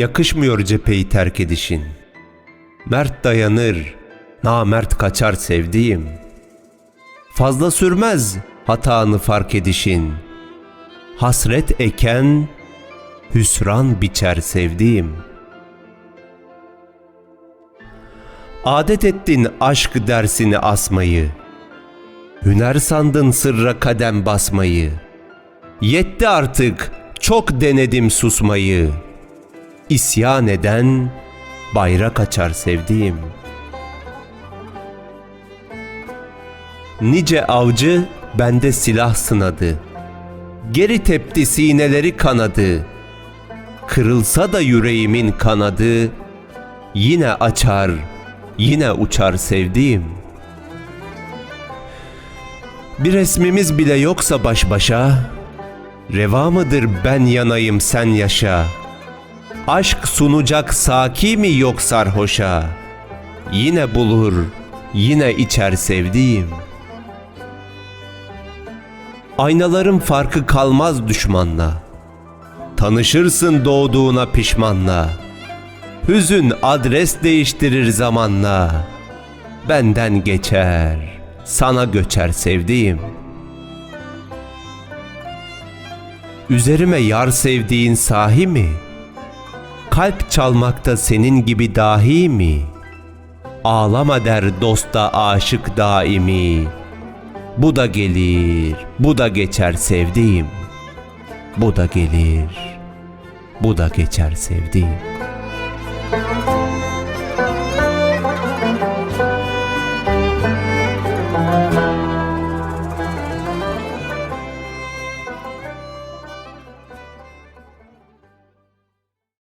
yakışmıyor cepheyi terk edişin. Mert dayanır, namert kaçar sevdiğim. Fazla sürmez hatanı fark edişin. Hasret eken, hüsran biçer sevdiğim. Adet ettin aşk dersini asmayı. Hüner sandın sırra kadem basmayı. Yetti artık çok denedim susmayı. İsyan eden bayrak açar sevdiğim. Nice avcı bende silah sınadı. Geri tepti sineleri kanadı. Kırılsa da yüreğimin kanadı, yine açar, yine uçar sevdiğim. Bir resmimiz bile yoksa baş başa, reva mıdır ben yanayım sen yaşa? Aşk sunacak saki mi yok sarhoşa? Yine bulur, yine içer sevdiğim. Aynaların farkı kalmaz düşmanla. Tanışırsın doğduğuna pişmanla. Hüzün adres değiştirir zamanla. Benden geçer, sana göçer sevdiğim. Üzerime yar sevdiğin sahi mi? Kalp çalmakta senin gibi dahi mi? Ağlama der dosta aşık daimi. Bu da gelir, bu da geçer sevdiğim. Bu da gelir, bu da geçer sevdiğim.